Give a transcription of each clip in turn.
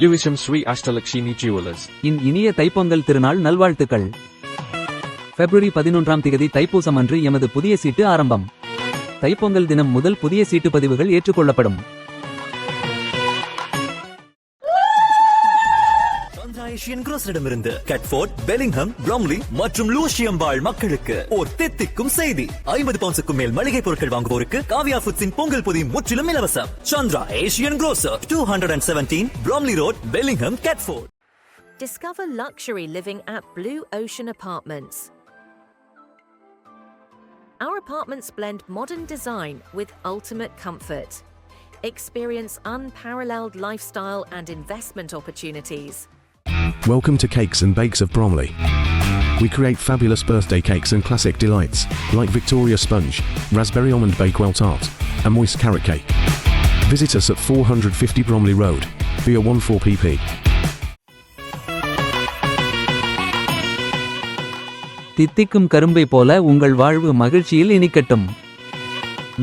யுவிஷம் Shri Ashtalakshmi jewellers இன் இனிய தைப்பொங்கல் திருநாள் நல்வாழ்த்துக்கள். பிப்ரவரி பதினொன்றாம் தேதி தைப்பூசம் அன்று எமது புதிய சீட்டு ஆரம்பம். தைப்பொங்கல் தினம் முதல் புதிய சீட்டு பதிவுகள் ஏற்றுக்கொள்ளப்படும். சந்திரா ஏஷியன் குரோஸரிடமிருந்து கட்ஃபோர்ட் பெலிங்ஹம் ப்ளம்லி மற்றும் லூஷியம் வாழ் மக்களுக்கு ஓர் தித்திக்கும் செய்தி ஐம்பது பவுன்ஸுக்கும் மேல் மளிகை பொருட்கள் வாங்குவோருக்கு காவியா ஃபுட்ஸின் பொங்கல் பொதி முற்றிலும் இலவசம் Chandra Asian grocer two hundred and seventeen Bromley Road Bellingham Catford Discover luxury living at Blue Ocean Apartments. Our apartments blend modern design with ultimate comfort. Experience unparalleled lifestyle and investment opportunities. Welcome to Cakes and Bakes of Bromley. We create fabulous birthday cakes and classic delights, like Victoria Sponge, Raspberry Almond Bakewell Tart, and Moist Carrot Cake. Visit us at 450 Bromley Road, via 14PP. தித்திக்கும் கரும்பை போல உங்கள் வாழ்வு மகிழ்ச்சியில் இனிக்கட்டும்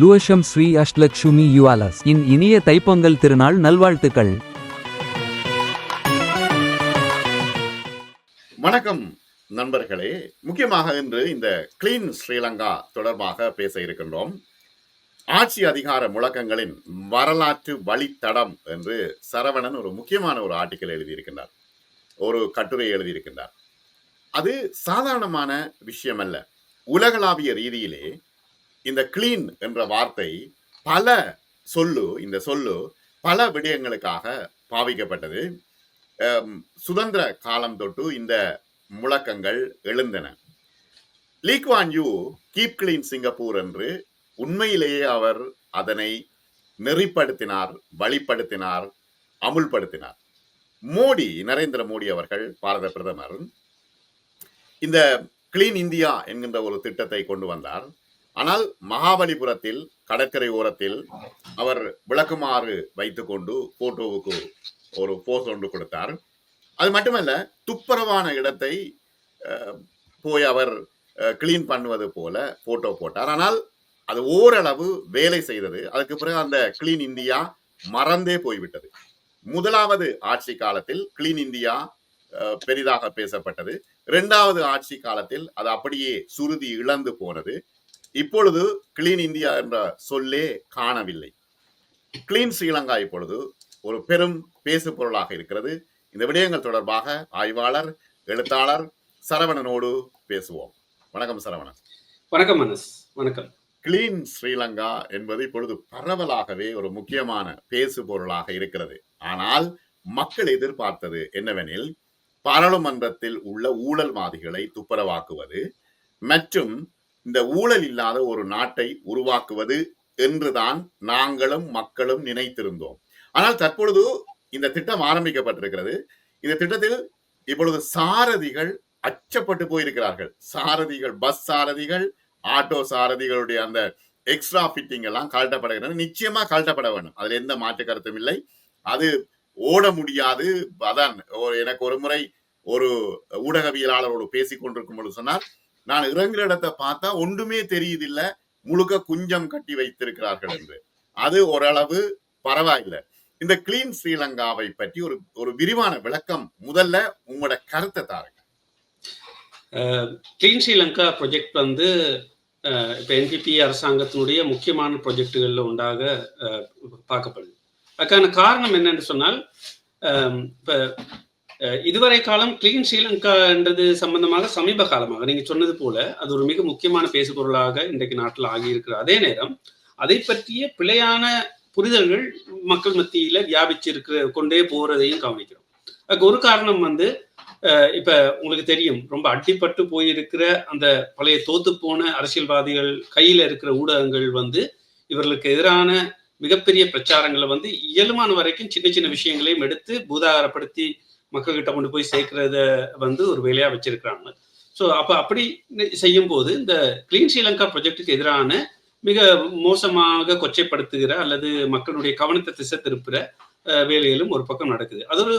லூஷம் ஸ்ரீ அஷ்டலக்ஷ்மி யுவாலஸ் இன் இனிய தைப்பொங்கல் திருநாள் நல்வாழ்த்துக்கள் வணக்கம் நண்பர்களே. முக்கியமாக இன்று இந்த கிளீன் ஸ்ரீலங்கா தொடர்பாக பேச இருக்கின்றோம். ஆட்சி அதிகார முழக்கங்களின் வரலாற்று வழித்தடம் என்று சரவணன் ஒரு முக்கியமான ஒரு ஆர்டிக்கல் எழுதியிருக்கின்றார். ஒரு கட்டுரை எழுதியிருக்கின்றார். அது சாதாரணமான விஷயம் அல்ல உலகளாவிய ரீதியிலே இந்த கிளீன் என்ற வார்த்தை பல சொல்லு இந்த சொல்லு பல விடயங்களுக்காக பாவிக்கப்பட்டது. சுதந்திர காலம் தொட்டு இந்த முழக்கங்கள் எழுந்தன. Lee Kuan Yew keep clean Singapore என்று உண்மையிலேயே அவர் அதனை நெறிப்படுத்தினார் வழிப்படுத்தினார் அமுல்படுத்தினார். மோடி நரேந்திர மோடி அவர்கள் பாரத பிரதமர் இந்த கிளீன் இந்தியா என்கின்ற ஒரு திட்டத்தை கொண்டு வந்தார். ஆனால் மகாபலிபுரத்தில் கடற்கரை ஓரத்தில் அவர் விளக்குமாறு வைத்துக்கொண்டு போட்டோவுக்கு ஒரு போஸ் ஒன்று கொடுத்தார். அது மட்டுமல்ல துப்புரவான இடத்தை அஹ், போய் அவர் கிளீன் பண்ணுவது போல போட்டோ போட்டார். ஆனால் அது ஓரளவு வேலை செய்தது. அதுக்கு பிறகு அந்த கிளீன் இந்தியா மறந்தே போய்விட்டது. முதலாவது ஆட்சி காலத்தில் கிளீன் இந்தியா பெரிதாக பேசப்பட்டது. இரண்டாவது ஆட்சி காலத்தில் அது அப்படியே சுருதி இழந்து போனது. இப்பொழுது கிளீன் இந்தியா என்ற சொல்லே காணவில்லை. கிளீன் ஸ்ரீலங்கா இப்பொழுது ஒரு பெரும் பேசு பொருளாக இருக்கிறது. இந்த விடயங்கள் தொடர்பாக ஆய்வாளர் எழுத்தாளர் சரவணனோடு பேசுவோம். வணக்கம் சரவணன். வணக்கம் மனஸ் வணக்கம். கிளீன் ஸ்ரீலங்கா என்பது இப்பொழுது பரவலாகவே ஒரு முக்கியமான பேசு பொருளாக இருக்கிறது. ஆனால் மக்கள் எதிர்பார்த்தது என்னவெனில் பாராளுமன்றத்தில் உள்ள ஊழல்வாதிகளை துப்புரவாக்குவது மற்றும் இந்த ஊழல் இல்லாத ஒரு நாட்டை உருவாக்குவது என்றுதான் நாங்களும் மக்களும் நினைத்திருந்தோம். ஆனால் தற்பொழுது இந்த திட்டம் ஆரம்பிக்கப்பட்டிருக்கிறது. இந்த திட்டத்தில் இப்பொழுது சாரதிகள் அச்சப்பட்டு போயிருக்கிறார்கள். சாரதிகள் பஸ் சாரதிகள் ஆட்டோ சாரதிகளுடைய அந்த எக்ஸ்ட்ரா ஃபிட்டிங் எல்லாம் கழட்டப்படுகிறது நிச்சயமா கழட்டப்பட வேண்டும். அதுல எந்த மாற்று கருத்தும் இல்லை. அது ஓட முடியாது. அதான் எனக்கு ஒரு முறை ஒரு ஊடகவியலாளரோடு பேசிக் கொண்டிருக்கும் பொழுது சொன்னார் நான் இறங்குற இடத்தை பார்த்தா ஒன்றுமே தெரியுதில்ல. முழுக்க குஞ்சம் கட்டி வைத்திருக்கிறார்கள் என்று. அது ஓரளவு பரவாயில்லை. இந்த கிளீன் ஸ்ரீலங்காவை பற்றி ஒரு ஒரு விரிவான விளக்கம் முதல்ல உங்களோட கருத்தை தாருங்க. கிளீன் ஸ்ரீலங்கா ப்ரொஜெக்ட் வந்து இப்போ இப்ப என்பிபி அரசாங்கத்தினுடைய முக்கியமான ப்ரொஜெக்டுகளில் உண்டாக பார்க்கப்படுது. அதுக்கான காரணம் என்னன்னு சொன்னால் இப்போ இப்ப இதுவரை காலம் கிளீன் ஸ்ரீலங்கான்றது சம்பந்தமாக சமீப காலமாக நீங்க சொன்னது போல அது ஒரு மிக முக்கியமான பேசுபொருளாக இன்றைக்கு நாட்டில் ஆகியிருக்கிற அதே நேரம் அதை பற்றிய பிழையான புரிதல்கள் மக்கள் மத்தியில வியாபிச்சிருக்கிற கொண்டே போறதையும் கவனிக்கிறோம். அதுக்கு ஒரு காரணம் வந்து இப்ப உங்களுக்கு தெரியும் ரொம்ப அட்டிப்பட்டு போயிருக்கிற அந்த பழைய தோத்து போன அரசியல்வாதிகள் கையில இருக்கிற ஊடகங்கள் வந்து இவர்களுக்கு எதிரான மிகப்பெரிய பிரச்சாரங்களை வந்து இயலுமான வரைக்கும் சின்ன சின்ன விஷயங்களையும் எடுத்து பூதாகரப்படுத்தி மக்கள்கிட்ட கொண்டு போய் சேர்க்கிறத வந்து ஒரு வேலையா வச்சிருக்கிறாங்க. ஸோ அப்ப அப்படி செய்யும் போது இந்த கிளீன் ஸ்ரீலங்கா ப்ரொஜெக்டுக்கு எதிரான மிக மோசமாக கொச்சைப்படுத்துகிற அல்லது மக்களுடைய கவனத்தை திசை திருப்புற வேலையிலும் ஒரு பக்கம் நடக்குது. அது ஒரு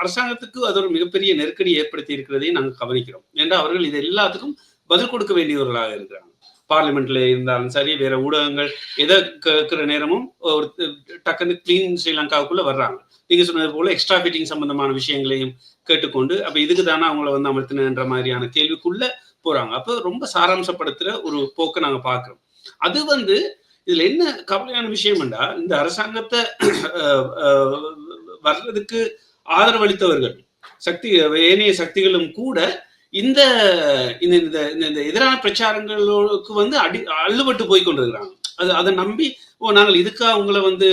அரசாங்கத்துக்கு அது ஒரு மிகப்பெரிய நெருக்கடி ஏற்படுத்தி இருக்கிறதையும் நாங்கள் கவனிக்கிறோம். ஏன்னா அவர்கள் இது எல்லாத்துக்கும் பதில் கொடுக்க வேண்டியவர்களாக இருக்கிறாங்க. பார்லிமெண்ட்ல இருந்தாலும் சரி வேற ஊடகங்கள் எதை கேட்கிற நேரமும் ஒரு டக்குன்னு கிளீன் ஸ்ரீலங்காவுக்குள்ள வர்றாங்க. நீங்க சொன்னது போல எக்ஸ்ட்ரா ஃபிட்டிங் சம்பந்தமான விஷயங்களையும் கேட்டுக்கொண்டு அப்ப இதுக்கு தானே அவங்கள வந்து அமர்த்தினன்ற மாதிரியான கேள்விக்குள்ள போறாங்க. அப்ப ரொம்ப சாராம்சப்படுத்துற ஒரு போக்கை நாங்க பாக்குறோம் அது வந்து இதுல என்ன கவலையான விஷயம்டா இந்த அரசாங்கத்தை வர்றதுக்கு ஆதரவளித்தவர்கள் சக்தி ஏனைய சக்திகளும் கூட இந்த இந்த இந்த இந்த- இந்த எதிரான பிரச்சாரங்களுக்கு வந்து அடி அள்ளுபட்டு போய் கொண்டிருக்கிறாங்க. அது அதை நம்பி ஓ நாங்கள் இதுக்காக உங்களை வந்து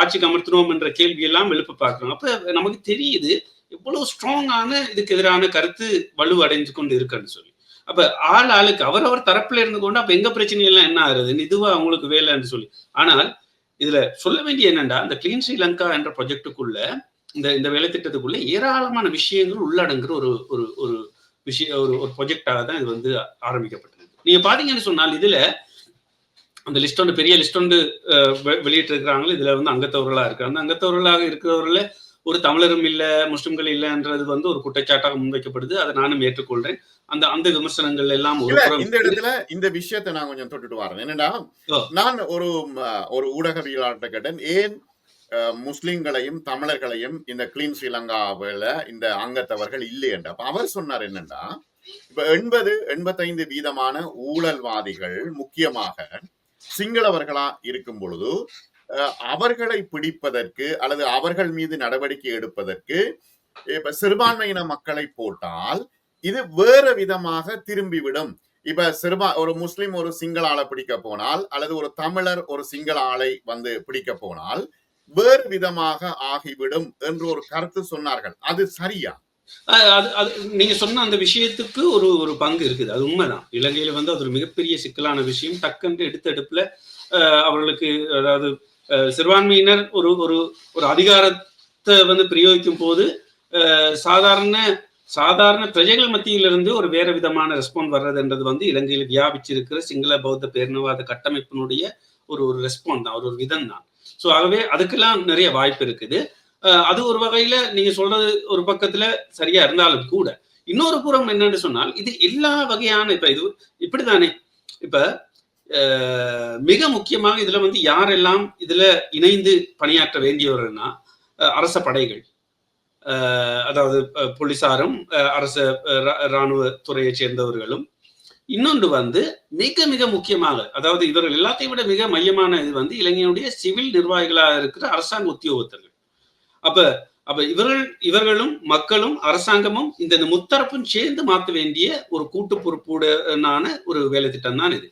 ஆட்சிக்கு அமர்த்தணும் என்ற கேள்வி எல்லாம் எழுப்ப பார்க்கிறோம். அப்ப நமக்கு தெரியுது எவ்வளவு ஸ்ட்ராங்கான இதுக்கு எதிரான கருத்து வலுவடைஞ்சு கொண்டு இருக்குன்னு சொல்லி. அப்ப ஆள் ஆளுக்கு அவரவர் தரப்புல இருந்து கொண்டு அப்ப எங்க பிரச்சனை எல்லாம் என்ன ஆகுதுன்னு இதுவா அவங்களுக்கு வேலைன்னு சொல்லி. ஆனால் இதுல சொல்ல வேண்டிய என்னன்னா இந்த கிளீன் ஸ்ரீலங்கா என்ற ப்ரொஜெக்டுக்குள்ள இந்த இந்த வேலை திட்டத்துக்குள்ள ஏராளமான விஷயங்கள் உள்ளடங்குற ஒரு ஒரு ஒரு விஷய ஒரு ஒரு ப்ரொஜெக்டாக தான் இது வந்து ஆரம்பிக்கப்பட்டது. நீங்க பாத்தீங்கன்னு சொன்னால் இதுல அந்த லிஸ்ட் ஒன்று பெரிய லிஸ்ட் ஒன்று வெளியிட்டு இருக்கிறாங்களோ இதுல வந்து அங்கத்தவர்களா இருக்காங்க. அந்த அங்கத்தவர்களாக இருக்கிறவர்கள ஒரு தமிழரும் இல்ல முஸ்லிம்கள் இல்லைன்றது வந்து ஒரு குற்றச்சாட்டாக முன்வைக்கப்படுது. அதை நானும் ஏற்றுக்கொள்றேன். அந்த அந்த விமர்சனங்கள் எல்லாம் இந்த இடத்துல இந்த விஷயத்தை நான் கொஞ்சம் தொட்டுட்டு வரேன். என்னடா. நான் ஒரு ஒரு ஊடகவியலாளர்கிட்ட கேட்டேன். ஏன் முஸ்லிம்களையும் தமிழர்களையும் இந்த கிளீன் ஸ்ரீலங்காவில் இந்த அங்கத்தவர்கள் இல்லை என்ற அவர் சொன்னார் என்னன்னா இப்ப எண்பது எண்பத்தைந்து வீதமான ஊழல்வாதிகள் முக்கியமாக சிங்களவர்களா இருக்கும் பொழுது அவர்களை பிடிப்பதற்கு அல்லது அவர்கள் மீது நடவடிக்கை எடுப்பதற்கு இப்ப சிறுபான்மையின மக்களை போட்டால் இது வேற விதமாக திரும்பிவிடும். இப்ப சிறுபா ஒரு முஸ்லிம் ஒரு சிங்கள ஆளை பிடிக்க போனால் அல்லது ஒரு தமிழர் ஒரு சிங்கள ஆளை வந்து பிடிக்க போனால் வேறு விதமாக ஆகிவிடும் என்று ஒரு கருத்து சொன்னார்கள். அது சரியா? அது அது- நீங்க சொன்ன அந்த விஷயத்துக்கு ஒரு ஒரு பங்கு இருக்குது. அது உண்மைதான். இலங்கையில வந்து அது ஒரு மிகப்பெரிய சிக்கலான விஷயம். டக்குன்னு எடுத்தெடுப்புல அஹ், அவர்களுக்கு அதாவது சிறுபான்மையினர் ஒரு ஒரு ஒரு அதிகாரத்தை வந்து பிரயோகிக்கும் போது சாதாரண சாதாரண பிரஜைகள் மத்தியிலிருந்து ஒரு வேற விதமான ரெஸ்பாண்ட் வர்றதுன்றது வந்து இலங்கையில் வியாபிச்சிருக்கிற சிங்கள பௌத்த பேரினவாத கட்டமைப்பினுடைய ஒரு ஒரு ரெஸ்பாண்ட் தான். ஒரு ஒரு விதம் தான் ஸோ ஆகவே அதுக்கெல்லாம் நிறைய வாய்ப்பு இருக்குது. அது ஒரு வகையில நீங்க சொல்றது ஒரு பக்கத்துல சரியா இருந்தாலும் கூட இன்னொரு புறம் என்னன்னு சொன்னால் இது எல்லா வகையான இப்ப இது இப்படிதானே? இப்ப மிக முக்கியமாக இதுல வந்து யாரெல்லாம் இதுல இணைந்து பணியாற்ற வேண்டியவர்னா அஹ், அரச படைகள். அதாவது போலீசாரும் அரச ரா- இராணுவ துறையை சேர்ந்தவர்களும். இன்னொன்று வந்து மிக மிக முக்கியமாக அதாவது இவர்கள் எல்லாத்தையும் விட மிக மையமான இது வந்து இலங்கையினுடைய சிவில் நிர்வாகிகளாக இருக்கிற அரசாங்க உத்தியோகத்தர்கள். அப்ப அப்ப இவர்கள் இவர்களும் மக்களும் அரசாங்கமும் இந்த முத்தரப்பும் சேர்ந்து மாற்ற வேண்டிய ஒரு கூட்டு பொறுப்புடனான ஒரு வேலை திட்டம் தான் இது.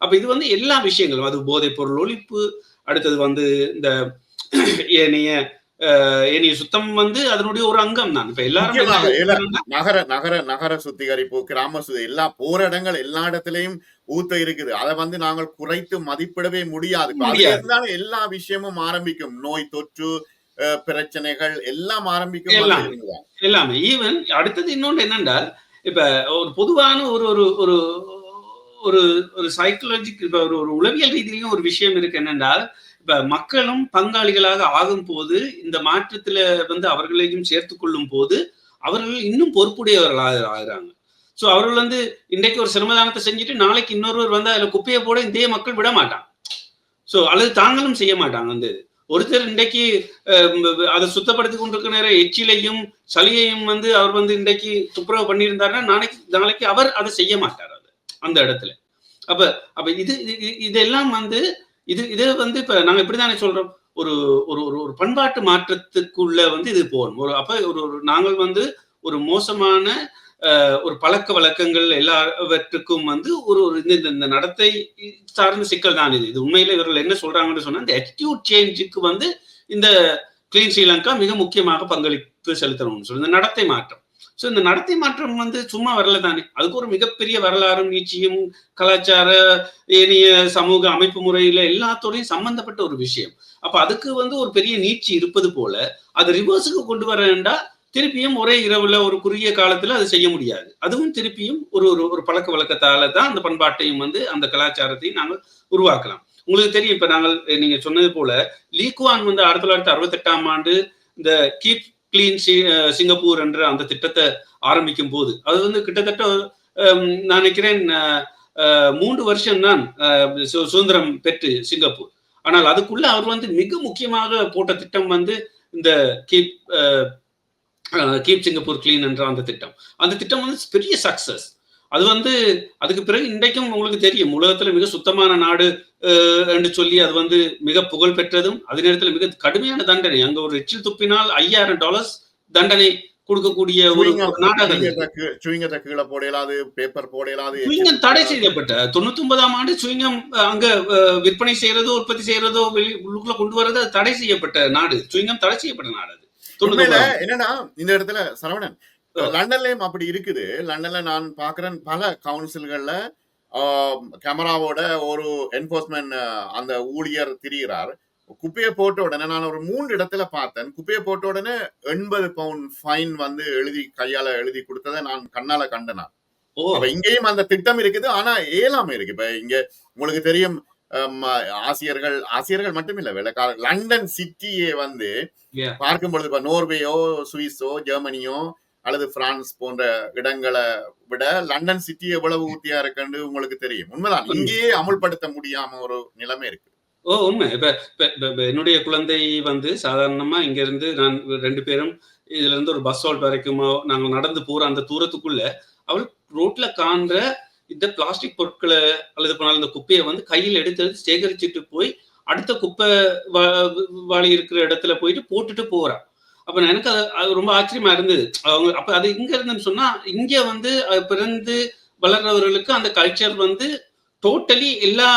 அப்ப இது வந்து எல்லா விஷயங்களும். அது போதைப் பொருள் ஒழிப்பு அடுத்தது வந்து இந்த ஏனைய ஏனைய சுத்தம் வந்து அதனுடைய ஒரு அங்கம் தான். இப்ப எல்லாரும் நகர நகர நகர சுத்திகரிப்பு கிராம சுத்தி எல்லா போற இடங்கள் எல்லா இடத்துலயும் ஊத்த இருக்குது. அதை வந்து நாங்கள் குறைத்து மதிப்பிடவே முடியாது. எல்லா விஷயமும் ஆரம்பிக்கும். நோய் தொற்று பிரச்சனைகள் எல்லாம் ஆரம்பிக்கும் எல்லாம். ஈவன் அடுத்தது இன்னொன்று என்னென்றால் இப்ப ஒரு பொதுவான ஒரு ஒரு ஒரு ஒரு ஒரு சைக்கலாஜிக் இப்ப ஒரு ஒரு உளவியல் ரீதியிலையும் ஒரு விஷயம் இருக்கு என்னென்றால் இப்ப மக்களும் பங்காளிகளாக ஆகும் போது இந்த மாற்றத்துல வந்து அவர்களையும் சேர்த்து கொள்ளும் போது அவர்கள் இன்னும் பொறுப்புடையவர்களாக ஆகிறாங்க. சோ அவர்கள் வந்து இன்றைக்கு ஒரு சிரமதானத்தை செஞ்சுட்டு நாளைக்கு இன்னொருவர் வந்து அதுல குப்பையை போட இந்திய மக்கள் விட மாட்டாங்க. சோ அல்லது தாங்களும் செய்ய மாட்டாங்க வந்து. ஒருத்தர் இன்றைக்கு அதை சுத்தப்படுத்தி கொண்டிருக்கிற நேரம் எச்சிலையும் சளியையும் வந்து அவர் வந்து இன்றைக்கு துப்புரவு பண்ணியிருந்தாருன்னா நாளைக்கு நாளைக்கு அவர் அதை செய்ய மாட்டார் அது அந்த இடத்துல. அப்ப அப்ப இது இது- இதெல்லாம் வந்து இது இது வந்து இப்ப நாங்க இப்படிதானே சொல்றோம். ஒரு ஒரு ஒரு ஒரு பண்பாட்டு மாற்றத்துக்குள்ள வந்து இது போகணும். ஒரு அப்ப ஒரு ஒரு நாங்கள் வந்து ஒரு மோசமான ஒரு பழக்க வழக்கங்கள் எல்லாவற்றுக்கும் வந்து ஒரு ஒரு இந்த- இந்த- இந்த நடத்தை சார்ந்த சிக்கல் தான் இது. இது உண்மையில இவர்கள் என்ன சொல்றாங்கன்னு சொன்னா இந்த அட்டிடியூட் சேஞ்சுக்கு வந்து இந்த கிளீன் ஸ்ரீலங்கா மிக முக்கியமாக பங்களிப்பு செலுத்தணும்னு சொல்லி இந்த நடத்தை மாற்றம். ஸோ இந்த நடத்தை மாற்றம் வந்து சும்மா வரல தானே. அதுக்கு ஒரு மிகப்பெரிய வரலாறும் நீச்சியும் கலாச்சார ஏனைய சமூக அமைப்பு முறையில எல்லாத்தோடையும் சம்பந்தப்பட்ட ஒரு விஷயம். அப்ப அதுக்கு வந்து ஒரு பெரிய நீச்சி இருப்பது போல அது ரிவர்ஸுக்கு கொண்டு வரேன்டா திருப்பியும் ஒரே இரவுல ஒரு குறுகிய காலத்துல அது செய்ய முடியாது. அதுவும் திருப்பியும் ஒரு ஒரு ஒரு பழக்க வழக்கத்தால தான் அந்த பண்பாட்டையும் வந்து அந்த கலாச்சாரத்தையும் நாங்கள் உருவாக்கலாம். உங்களுக்கு தெரியும் இப்ப நாங்கள் நீங்க சொன்னது போல லீக்குவான் வந்து ஆயிரத்தி தொள்ளாயிரத்தி அறுபத்தி எட்டாம் ஆண்டு இந்த கீப் கிளீன் சிங்கப்பூர் என்ற அந்த திட்டத்தை ஆரம்பிக்கும் போது அது வந்து கிட்டத்தட்ட நான் நினைக்கிறேன் மூன்று வருஷம் தான் சுதந்திரம் பெற்று சிங்கப்பூர். ஆனால் அதுக்குள்ள அவர் வந்து மிக முக்கியமாக போட்ட திட்டம் வந்து இந்த கீப் கீப் சிங்கப்பூர் கிளீன் என்ற அந்த திட்டம். அந்த திட்டம் வந்து பெரிய சக்சஸ் அது வந்து அதுக்கு பிறகு இன்றைக்கும் உங்களுக்கு தெரியும் உலகத்துல மிக சுத்தமான நாடு என்று சொல்லி அது வந்து மிக புகழ் பெற்றதும் அதே நேரத்தில் மிக கடுமையான தண்டனை. அங்க ஒரு எச்சில் துப்பினால் ஐயாயிரம் டாலர்ஸ் தண்டனை கொடுக்கக்கூடிய ஒரு ஒரு நாடாக அது. சுவிங்கத்தை கீழே போடலாது பேப்பர் போடலாது சுவிங்கம் தடை செய்யப்பட்ட தொண்ணூத்தி ஒன்பதாம் ஆண்டு சுவிங்கம் அங்க விற்பனை செய்யறதோ உற்பத்தி செய்யறதோ வெளி- உள்ளுக்குள்ள கொண்டு வர்றது தடை செய்யப்பட்ட நாடு. சுவிங்கம் தடை செய்யப்பட்ட நாடு அது. உண்மையில என்னன்னா இந்த இடத்துல சரவணன் லண்டன்லயும் அப்படி இருக்குது. லண்டன்ல நான் பாக்குறேன் பல கவுன்சில்கள்ல கேமராவோட ஒரு என்போர்ஸ்மெண்ட் அந்த ஊழியர் திரிகிறார் குப்பையை போட்ட உடனே நான் ஒரு மூன்று இடத்துல பார்த்தேன். குப்பையை போட்ட உடனே எண்பது பவுண்ட் ஃபைன் வந்து எழுதி கையால எழுதி கொடுத்ததை நான் கண்ணால கண்டேன் இங்கேயும் அந்த திட்டம் இருக்குது. ஆனா ஏலாம இருக்கு. இப்ப இங்க உங்களுக்கு தெரியும் ஆசியர்கள் ஆசியர்கள் மட்டுமில்ல வெள்ளக்கார லண்டன் சிட்டியே வந்து. பார்க்கும் பொழுது இப்ப நோர்வேயோ சுவிஸோ ஜெர்மனியோ அல்லது பிரான்ஸ் போன்ற இடங்களை விட லண்டன் சிட்டி எவ்வளவு ஊத்தியா இருக்குன்னு உங்களுக்கு தெரியும். உண்மைதான். இங்கேயே அமுல்படுத்த முடியாம ஒரு நிலைமை இருக்கு. ஓ உண்மை. இப்ப என்னுடைய குழந்தை வந்து சாதாரணமா இங்க இருந்து நான் ரெண்டு பேரும் இதுல இருந்து ஒரு பஸ் ஹால்ட் வரைக்கும் நாங்க நடந்து போற அந்த தூரத்துக்குள்ள அவள் ரோட்ல காண்ற இந்த பிளாஸ்டிக் பொருட்களை அல்லது போனால் இந்த குப்பையை வந்து கையில் எடுத்து எடுத்து சேகரிச்சுட்டு போய் அடுத்த குப்பை வா- வாளி இருக்கிற இடத்துல போயிட்டு போட்டுட்டு போறான் அப்ப நான் எனக்கு அது ரொம்ப ஆச்சரியமா இருந்தது. அவங்க அப்ப அது இங்க இருந்துன்னு சொன்னா இங்க வந்து பிறந்து வளர்றவர்களுக்கு அந்த கல்ச்சர் வந்து டோட்டலி எல்லா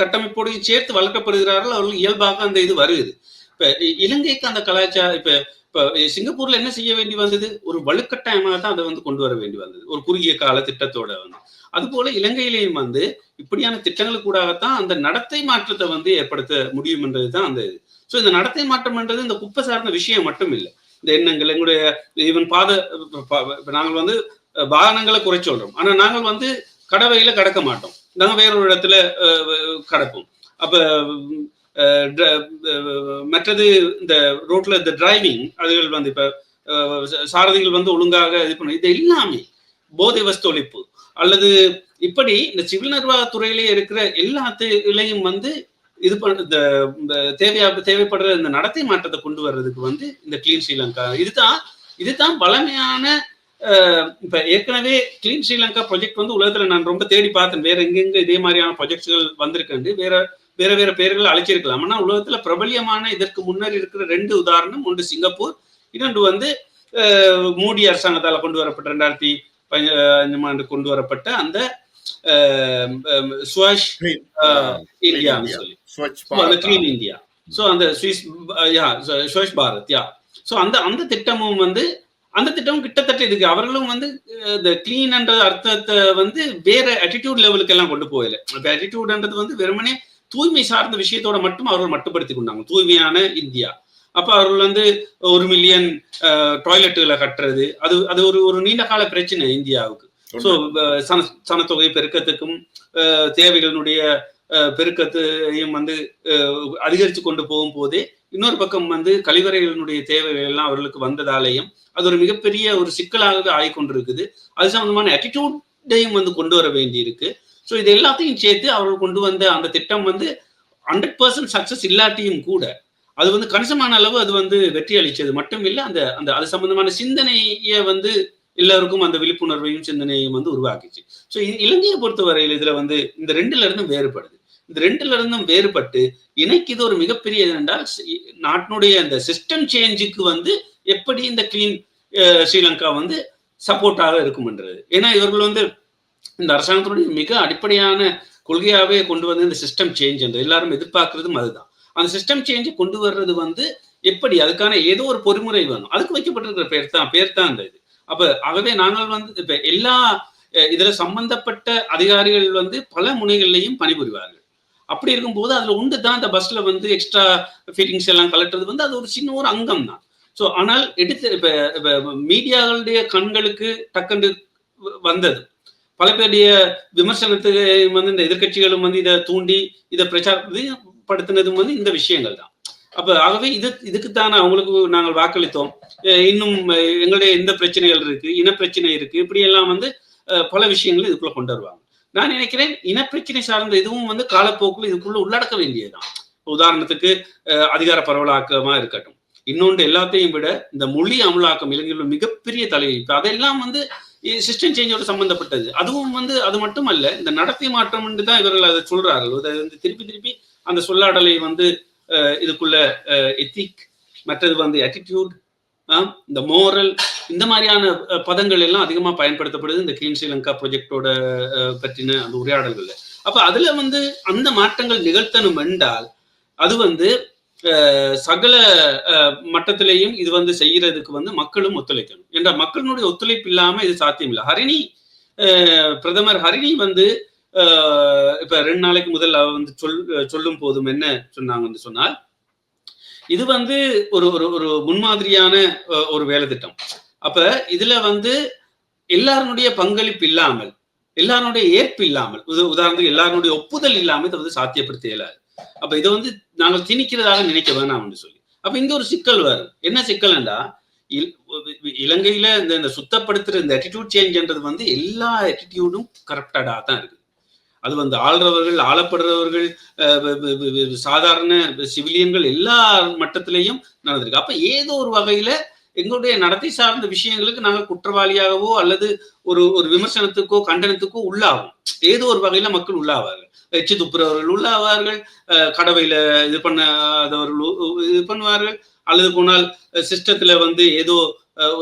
கட்டமைப்போடையும் சேர்த்து வளர்க்கப்படுகிறார்கள். அவர்கள் இயல்பாக அந்த இது வருது இப்ப இலங்கைக்கு அந்த கலாச்சாரம் இப்ப இப்ப சிங்கப்பூர்ல என்ன செய்ய வேண்டி வந்தது? ஒரு வலுக்கட்டாயமாக தான் அதை வந்து கொண்டு வர வேண்டி வந்தது. ஒரு குறுகிய கால திட்டத்தோட வந்து. அதுபோல இலங்கையிலையும் வந்து இப்படியான திட்டங்களுக்கூடாகத்தான் அந்த நடத்தை மாற்றத்தை வந்து ஏற்படுத்த முடியும் என்றதுதான் அந்த இது. ஸோ இந்த நடத்தை மாற்றம்ன்றது இந்த குப்பை சார்ந்த விஷயம் மட்டும் இல்லை. இந்த எண்ணங்கள் எங்களுடைய ஈவன் பாத நாங்கள் வந்து வாகனங்களை குறை சொல்றோம். ஆனா நாங்கள் வந்து கடவையில கடக்க மாட்டோம். நாங்கள் வேறொரு இடத்துல கடப்போம். அப்ப மற்றது இந்த ரோட்ல இந்த டிரைவிங் அதுகள் வந்து இப்ப சாரதிகள் வந்து ஒழுங்காக இது பண்ண இது எல்லாமே போதை வஸ்து ஒழிப்பு அல்லது இப்படி இந்த சிவில் நிர்வாகத்துறையிலே இருக்கிற எல்லாத்துலையும் வந்து இது பண்ண இந்த தேவையா தேவைப்படுற இந்த நடத்தை மாற்றத்தை கொண்டு வர்றதுக்கு வந்து இந்த கிளீன் ஸ்ரீலங்கா இதுதான் இதுதான் பழமையான இப்ப ஏற்கனவே கிளீன் ஸ்ரீலங்கா ப்ராஜெக்ட் வந்து உலகத்துல நான் ரொம்ப தேடி பார்த்தேன். வேற எங்கெங்க இதே மாதிரியான ப்ராஜெக்ட்ஸ்கள் வந்திருக்கு வேற வேற வேற பேர்கள் அழைச்சிருக்கலாம். ஆனா உலகத்துல பிரபலியமான இதற்கு முன்னர் இருக்கிற ரெண்டு உதாரணம். ஒன்று சிங்கப்பூர் இன்னொன்று வந்து மோடி அரசாங்கத்தால கொண்டு வரப்பட்ட ரெண்டாயிரத்தி பதினஞ்சாம் ஆண்டு கொண்டு வரப்பட்ட அந்த uh, இந்தியான்னு. சொல்லி. அந்த. கிளீன் இந்தியா ஸோ அந்த Swiss yeah Swachh Bharat yeah so அந்த அந்த திட்டமும் வந்து அந்த திட்டமும் கிட்டத்தட்ட இதுக்கு அவர்களும் வந்து இந்த கிளீன்ன்ற அர்த்தத்தை வந்து வேற attitude லெவலுக்கு எல்லாம் கொண்டு போகல. இப்போ attitudeன்றது வந்து வெறுமனே தூய்மை சார்ந்த விஷயத்தோட மட்டும் அவர்கள் மட்டுப்படுத்தி கொண்டாங்க. தூய்மையான இந்தியா. அப்ப அவர்கள் வந்து ஒரு மில்லியன் டாய்லெட்டுகளை கட்டுறது. அது அது ஒரு ஒரு நீண்ட கால பிரச்சனை இந்தியாவுக்கு. ஸோ சன சனத்தொகை பெருக்கத்துக்கும் தேவைகளினுடைய பெருக்கத்தையும் வந்து அதிகரித்து கொண்டு போகும் போதே இன்னொரு பக்கம் வந்து கழிவறைகளினுடைய தேவைகள் எல்லாம் அவர்களுக்கு வந்ததாலேயும் அது ஒரு மிகப்பெரிய ஒரு சிக்கலாகவே ஆகிக்கொண்டிருக்குது அது சம்பந்தமான attitude-ஐயும் வந்து கொண்டு வர வேண்டி இருக்கு ஸோ இது எல்லாத்தையும் சேர்த்து அவர்கள் கொண்டு வந்த அந்த திட்டம் வந்து ஹண்ட்ரட் பர்சன்ட் சக்சஸ் இல்லாட்டியும் கூட அது வந்து கணிசமான அளவு அது வந்து வெற்றி அளித்தது மட்டும் இல்லை அந்த அந்த அது சம்பந்தமான சிந்தனையை வந்து எல்லாருக்கும் அந்த விழிப்புணர்வையும் சிந்தனையும் வந்து உருவாக்கிச்சு. ஸோ இலங்கையை பொறுத்தவரையில் இதுல வந்து இந்த ரெண்டுல இருந்தும் வேறுபடுது. இந்த ரெண்டுல இருந்தும் வேறுபட்டு இணைக்குது ஒரு மிகப்பெரிய என்றால் நாட்டினுடைய அந்த சிஸ்டம் சேஞ்சுக்கு வந்து எப்படி இந்த கிளீன் ஸ்ரீலங்கா வந்து சப்போர்ட்டாக இருக்கும்ன்றது. ஏன்னா இவர்கள் வந்து இந்த அரசாங்கத்தினுடைய மிக அடிப்படையான கொள்கையாகவே கொண்டு வந்து இந்த சிஸ்டம் சேஞ்ச் என்று எல்லாரும் எதிர்பார்க்கறதும் அதுதான். அந்த சிஸ்டம் சேஞ்சை கொண்டு வர்றது வந்து எப்படி? அதுக்கான ஏதோ ஒரு பொறிமுறை வேணும். அதுக்கு வைக்கப்பட்டிருக்கிற பேர் தான் பேர் தான் அந்த இது. அப்ப ஆகவே நாங்கள் வந்து இப்ப எல்லா இதுல சம்பந்தப்பட்ட அதிகாரிகள் வந்து பல முனைகள்லையும் பணிபுரிவார்கள். அப்படி இருக்கும்போது அதுல உண்டு தான் அந்த பஸ்ல வந்து எக்ஸ்ட்ரா ஃபீட்டிங்ஸ் எல்லாம் கலட்டுறது வந்து அது ஒரு சின்ன ஒரு அங்கம் தான். ஸோ ஆனால் எடுத்து இப்ப இப்ப மீடியாக்களுடைய கண்களுக்கு டக்குன்னு வந்தது. பல பேருடைய விமர்சனத்துக்கு வந்து இந்த எதிர்க்கட்சிகளும் வந்து இதை தூண்டி இதை பிரச்சாரப்படுத்தினதும் வந்து இந்த விஷயங்கள் தான். அப்ப ஆகவே இது இதுக்குத்தானே அவங்களுக்கு நாங்கள் வாக்களித்தோம். இன்னும் எங்களுடைய இந்த பிரச்சனைகள் இருக்கு இனப்பிரச்சனை இருக்கு இப்படி எல்லாம் வந்து பல விஷயங்கள் இதுக்குள்ள கொண்டு வருவாங்க. நான் நினைக்கிறேன் இனப்பிரச்சனை சார்ந்த இதுவும் வந்து காலப்போக்கில் இதுக்குள்ள உள்ளடக்க வேண்டியதுதான். உதாரணத்துக்கு அதிகார பரவலாக்கமா இருக்கட்டும். இன்னொன்று எல்லாத்தையும் விட இந்த மொழி அமலாக்கம் இலங்கையில் மிகப்பெரிய தலையீடு அதெல்லாம் வந்து சிஸ்டம் சேஞ்சோட சம்பந்தப்பட்டது. அதுவும் வந்து அது மட்டும் அல்ல இந்த நடத்தை மாற்றம் தான் இவர்கள் அதை சொல்றார்கள். அதை வந்து திருப்பி திருப்பி அந்த சொல்லாடலை வந்து இதுக்குள்ள எத்திக் மற்றது வந்து attitude ஆஹ் இந்த மோரல் இந்த மாதிரியான பதங்கள் எல்லாம் அதிகமா பயன்படுத்தப்படுது இந்த கிளீன் ஸ்ரீலங்கா ப்ரொஜெக்டோட பற்றின அந்த உரையாடல்கள்ல. அப்ப அதுல வந்து அந்த மாற்றங்கள் நிகழ்த்தணும் என்றால் அது வந்து சகல அஹ், இது வந்து செய்யறதுக்கு வந்து மக்களும் ஒத்துழைக்கணும். என்ற மக்களினுடைய ஒத்துழைப்பு இல்லாம இது சாத்தியம் இல்லை ஹரிணி பிரதமர் ஹரிணி வந்து இப்ப ரெண்டு நாளைக்கு முதல் அவ வந்து சொல் சொல்லும் போதும் என்ன சொன்னாங்க வந்து சொன்னால் இது வந்து ஒரு ஒரு ஒரு முன்மாதிரியான ஒரு வேலை திட்டம். அப்ப இதுல வந்து எல்லாருடைய பங்களிப்பு இல்லாமல் எல்லாருடைய ஏற்பு இல்லாமல் உத- உதாரணத்துக்கு எல்லாருடைய ஒப்புதல் இல்லாமல் இதை வந்து சாத்தியப்படுத்த இயலாது. அப்ப இதை வந்து நாங்கள் திணிக்கிறதாக நினைக்க வேணாம்னு சொல்லி. அப்ப இங்க ஒரு சிக்கல் வரும். என்ன சிக்கல்ண்டா இலங்கையில இந்த இந்த சுத்தப்படுத்துற இந்த அட்டிடியூட் சேஞ்ச்ன்றது வந்து எல்லா அட்டிடியூடும் கரப்டடா தான் இருக்கு அது வந்து ஆள்றவர்கள் ஆளப்படுறவர்கள் சாதாரண சிவிலியன்கள் எல்லா மட்டத்திலையும் நடந்திருக்கு. அப்ப ஏதோ ஒரு வகையில எங்களுடைய நடத்தை சார்ந்த விஷயங்களுக்கு நாங்கள் குற்றவாளியாகவோ அல்லது ஒரு ஒரு விமர்சனத்துக்கோ கண்டனத்துக்கோ உள்ளாகும். ஏதோ ஒரு வகையில மக்கள் உள்ளாவார்கள். எச்சு துப்புறவர்கள் உள்ளாவார்கள் அஹ் கடவையில இது பண்ணாதவர்கள் இது பண்ணுவார்கள் அல்லது போனால் சிஸ்டத்துல வந்து ஏதோ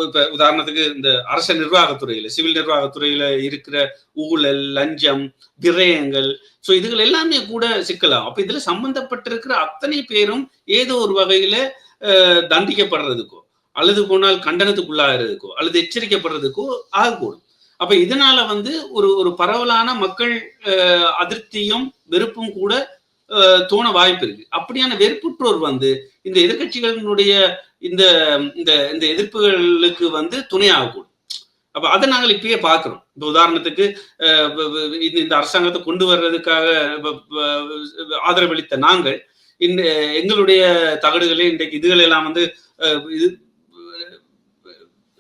இப்ப உதாரணத்துக்கு இந்த அரச நிர்வாகத்துறையில சிவில் நிர்வாகத்துறையில இருக்கிற ஊழல் லஞ்சம் விரயங்கள் ஸோ இதுகள் எல்லாமே கூட சிக்கலாம். அப்ப இதுல சம்பந்தப்பட்டிருக்கிற அத்தனை பேரும் ஏதோ ஒரு வகையில தண்டிக்கப்படுறதுக்கோ அல்லது போனால் கண்டனத்துக்குள்ளாகிறதுக்கோ அல்லது எச்சரிக்கப்படுறதுக்கோ ஆகக்கூடும். அப்ப இதனால வந்து ஒரு ஒரு பரவலான மக்கள் அதிருப்தியும் வெறுப்பும் கூட தோண வாய்ப்பு இருக்கு. அப்படியான வெறுப்புற்றோர் வந்து இந்த எதிர்க்கட்சிகளினுடைய இந்த இந்த இந்த எதிர்ப்புகளுக்கு வந்து துணையாகக்கூடும். அப்ப அதை நாங்கள் இப்பயே பாக்குறோம் இப்போ உதாரணத்துக்கு இந்த இந்த அரசாங்கத்தை கொண்டு வர்றதுக்காக ஆதரவளித்த நாங்கள் இந்த எங்களுடைய தகடுகளே இன்றைக்கு இதுகள் எல்லாம் வந்து இது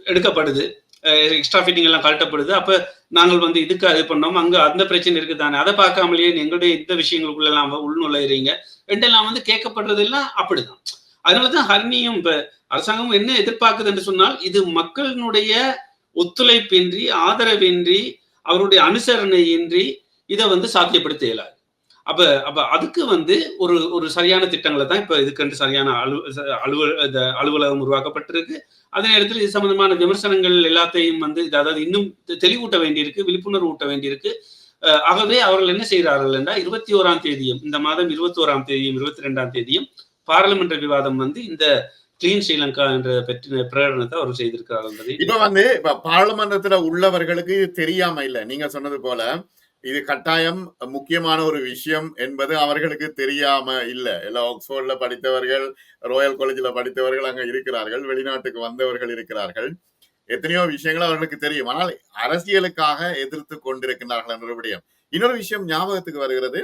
எடுக்கப்படுது. எக்ஸ்ட்ரா ஃபிட்டிங் எல்லாம் கழட்டப்படுது. அப்ப நாங்கள் வந்து இதுக்கு அது பண்ணோம். அங்க அந்த பிரச்சனை இருக்கு தானே. அதை பார்க்காமலேயே எங்களுடைய இந்த விஷயங்களுக்குள்ள எல்லாம் உள்நுழைறீங்க ரெண்டெல்லாம் வந்து கேட்கப்படுறது எல்லாம் அப்படிதான். அதனாலதான் ஹர்னியும் இப்ப அரசாங்கம் என்ன எதிர்பார்க்குது என்று சொன்னால் இது மக்களினுடைய ஒத்துழைப்பின்றி ஆதரவின்றி அவருடைய அனுசரணையின்றி இதை வந்து சாத்தியப்படுத்த இயலாது. அப்ப அப்ப அதுக்கு வந்து ஒரு ஒரு சரியான திட்டங்களை தான் இப்ப இதுக்கென்று சரியான அலு அலுவல் அலுவலகம் உருவாக்கப்பட்டிருக்கு. அதே நேரத்தில் இது சம்பந்தமான விமர்சனங்கள் எல்லாத்தையும் வந்து அதாவது இன்னும் தெளிவூட்ட வேண்டியிருக்கு விழிப்புணர்வு ஊட்ட வேண்டியிருக்கு. அஹ் ஆகவே அவர்கள் என்ன செய்கிறார்கள் என்றால் இருபத்தி ஓராம் தேதியும் இந்த மாதம் இருபத்தி ஓராம் தேதியும் இருபத்தி ரெண்டாம் தேதியும் பாராளுமன்ற விவாதம் வந்து இந்த கிளீன் ஸ்ரீலங்கா என்ற பெற்ற பிரகடனத்தை அவர் செய்திருக்கிறார் என்பதை இப்ப வந்து இப்ப பாராளுமன்றத்துல உள்ளவர்களுக்கு தெரியாம இல்ல. நீங்க சொன்னது போல இது கட்டாயம் முக்கியமான ஒரு விஷயம் என்பது அவர்களுக்கு தெரியாம இல்ல. எல்லாம் ஆக்ஸ்போர்ட்ல படித்தவர்கள் ராயல் காலேஜ்ல படித்தவர்கள் அங்க இருக்கிறார்கள் வெளிநாட்டுக்கு வந்தவர்கள் இருக்கிறார்கள். எத்தனையோ விஷயங்கள் அவர்களுக்கு தெரியும். ஆனால் அரசியலுக்காக எதிர்த்து கொண்டிருக்கிறார்கள் என்ற விடயம். இன்னொரு விஷயம் ஞாபகத்துக்கு வருகிறது.